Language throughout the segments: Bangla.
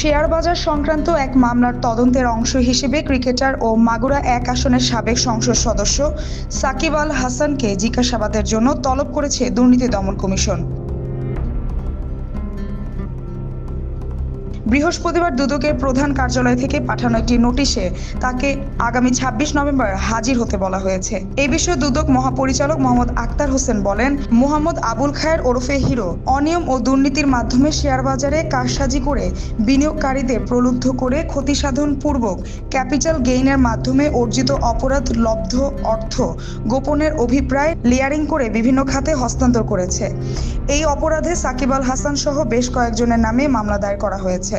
শেয়ার বাজার সংক্রান্ত এক মামলার তদন্তের অংশ হিসেবে ক্রিকেটার ও মাগুরা এক আসনের সাবেক সংসদ সদস্য সাকিব আল হাসানকে জিজ্ঞাসাবাদের জন্য তলব করেছে দুর্নীতি দমন কমিশন। বৃহস্পতিবার দুদকের প্রধান কার্যালয় থেকে পাঠানো একটি নোটিশে তাকে আগামী ছাব্বিশ নভেম্বর হাজির হতে বলা হয়েছে। এই বিষয়ে দুদক মহাপরিচালক মোহাম্মদ আক্তার হোসেন বলেন, মোহাম্মদ আবুল খায়ের ওরফে হিরো অনিয়ম ও দুর্নীতির মাধ্যমে শেয়ার বাজারে কারসাজি করে বিনিয়োগকারীদের প্রলুব্ধ করে ক্ষতি সাধন পূর্বক ক্যাপিটাল গেইনের মাধ্যমে অর্জিত অপরাধ লব্ধ অর্থ গোপনের অভিপ্রায় লেয়ারিং করে বিভিন্ন খাতে হস্তান্তর করেছে। এই অপরাধে সাকিব আল হাসান সহ বেশ কয়েকজনের নামে মামলা দায়ের করা হয়েছে।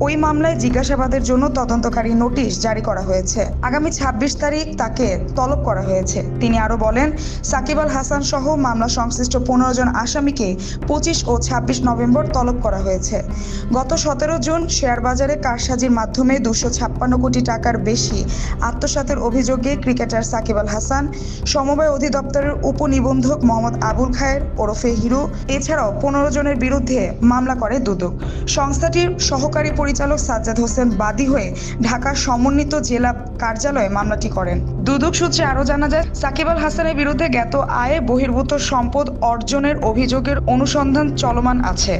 ওই মামলায় জিজ্ঞাসাবাদের জন্য তদন্তকারী নোটিশ জারি করা হয়েছে। আগামী ছাব্বিশ তারিখ তাকে তলব করা হয়েছে। তিনি আরও বলেন, সাকিব আল হাসান সহ মামলা সংশ্লিষ্ট পনেরো জন আসামিকে পঁচিশ ও ছাব্বিশ নভেম্বর তলব করা হয়েছে। গত সতেরো জুন শেয়ার বাজারে কারসাজির মাধ্যমে দুশো ছাপ্পান্ন কোটি টাকার বেশি আত্মসাতের অভিযোগে ক্রিকেটার সাকিব আল হাসান, সমবায় অধিদপ্তরের উপনিবন্ধক মোহাম্মদ আবুল খায়ের, ওরফে হিরু, এছাড়াও পনেরো জনের বিরুদ্ধে মামলা করে দুদক। সংস্থাটির সহকারী পরিচালক সাজ্জাদ হোসেন বাদী হয়ে ঢাকার সমন্বিত জেলা কার্যালয়ে মামলাটি করেন। দুদক সূত্রে আরও জানা যায়, সাকিব আল হাসানের বিরুদ্ধে জ্ঞাত আয়ে বহির্ভূত সম্পদ অর্জনের অভিযোগের অনুসন্ধান চলমান আছে।